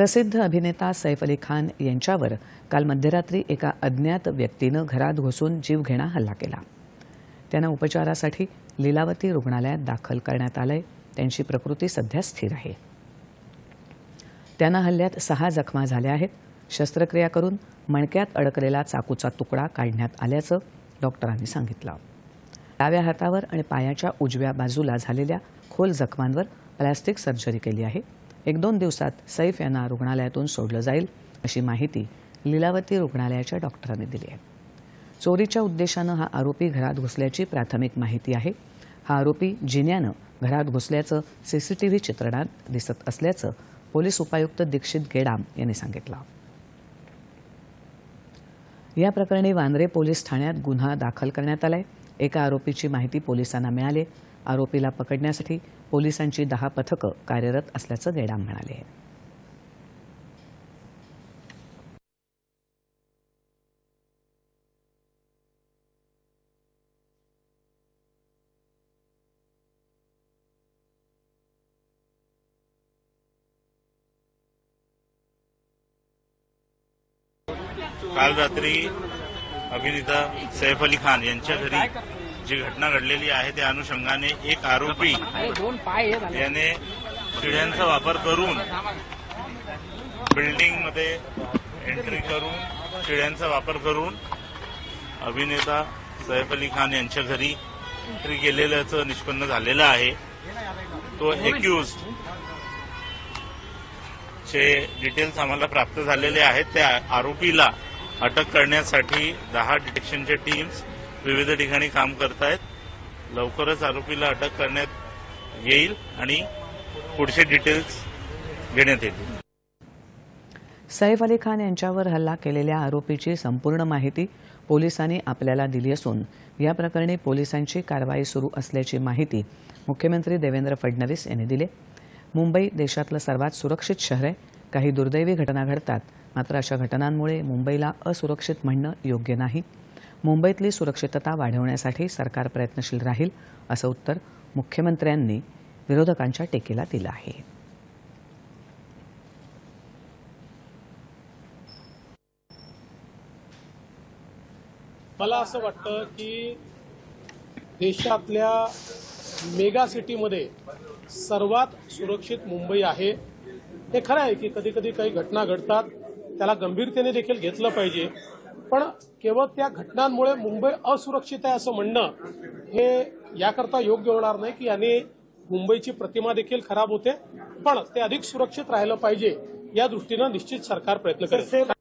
प्रसिद्ध अभिनेता सैफ अली खान यांच्यावर काल मध्यरात्री एका अज्ञात व्यक्तीनं घरात घुसून जीवघेणा हल्ला केला. त्यांना उपचारासाठी लीलावती रुग्णालयात दाखल करण्यात आलंय. त्यांची प्रकृती सध्या स्थिर आहे. त्यांना हल्ल्यात सहा जखमा झाल्या आहेत. शस्त्रक्रिया करून मणक्यात अडकलेला चाकूचा तुकडा काढण्यात आल्याचं डॉक्टरांनी सांगितलं. डाव्या हातावर आणि पायाच्या उजव्या बाजूला झालेल्या खोल जखमांवर प्लॅस्टिक सर्जरी केली आहे. एक दोन दिवसात सैफ यांना रुग्णालयातून सोडलं जाईल अशी माहिती लीलावती रुग्णालयाच्या डॉक्टरांनी दिली आहे. चोरीच्या उद्देशानं हा आरोपी घरात घुसल्याची प्राथमिक माहिती आहे. हा आरोपी जिन्यानं घरात घुसल्याचं सीसीटीव्ही चित्रणात दिसत असल्याचं पोलीस उपायुक्त दीक्षित गेडाम यांनी सांगितलं. या प्रकरणी वांद्रे पोलीस ठाण्यात गुन्हा दाखल करण्यात आलाय. एका आरोपीची माहिती पोलिसांना मिळाली. आरोपीला पकडण्यासाठी पोलिसांची दहा पथकं कार्यरत असल्याचं गेडाम म्हणाले. काल रात्री अभिनेता सैफ अली खान यांच्या घरी जी घटना घडलेली आहे त्या अनुषंगाने एक आरोपी याने शिड्यांचा वापर करून बिल्डिंगमध्ये एंट्री करून शिड्यांचा वापर करून अभिनेता सैफ अली खान यांच्या घरी एंट्री केलेल्याचं निष्पन्न झालेलं आहे. तो एक्युज चे डिटेल्स आम्हाला प्राप्त झालेले आहेत. त्या आरोपीला अटक करण्यासाठी दहा डिटेक्शनच्या टीम्स विविध ठिकाणी काम करतायत. लवकरच आरोपीला अटक करण्यात येईल आणि पुढचे डिटेल्स घेण्यात येतील. सैफ अली खान यांच्यावर हल्ला केलेल्या आरोपीची संपूर्ण माहिती पोलिसांनी आपल्याला दिली असून या प्रकरणी पोलिसांची कारवाई सुरू असल्याची माहिती मुख्यमंत्री देवेंद्र फडणवीस यांनी दिली. मुंबई देशातलं सर्वात सुरक्षित शहर आहे. काही दुर्दैवी घटना घडतात मात्र अशा घटनांमुळे मुंबईला असुरक्षित म्हणणं योग्य नाही. मुंबईतली सुरक्षितता वाढवण्यासाठी सरकार प्रयत्नशील राहील असं उत्तर मुख्यमंत्र्यांनी विरोधकांच्या टीकेला दिलं आहे. मला असं वाटतं की देशातल्या मेगा सिटीमध्ये सर्वात सुरक्षित मुंबई आहे. हे खरं आहे की कधी कधी काही घटना घडतात त्याला गंभीरतेने देखील घेतलं पाहिजे. पण केवळ त्या घटनांमुळे मुंबई असुरक्षित आहे असं म्हणणं हे याकरता योग्य होणार नाही की याने मुंबईची प्रतिमा देखील खराब होते. पण ते अधिक सुरक्षित राहिलं पाहिजे या दृष्टीनं निश्चित सरकार प्रयत्न करेल.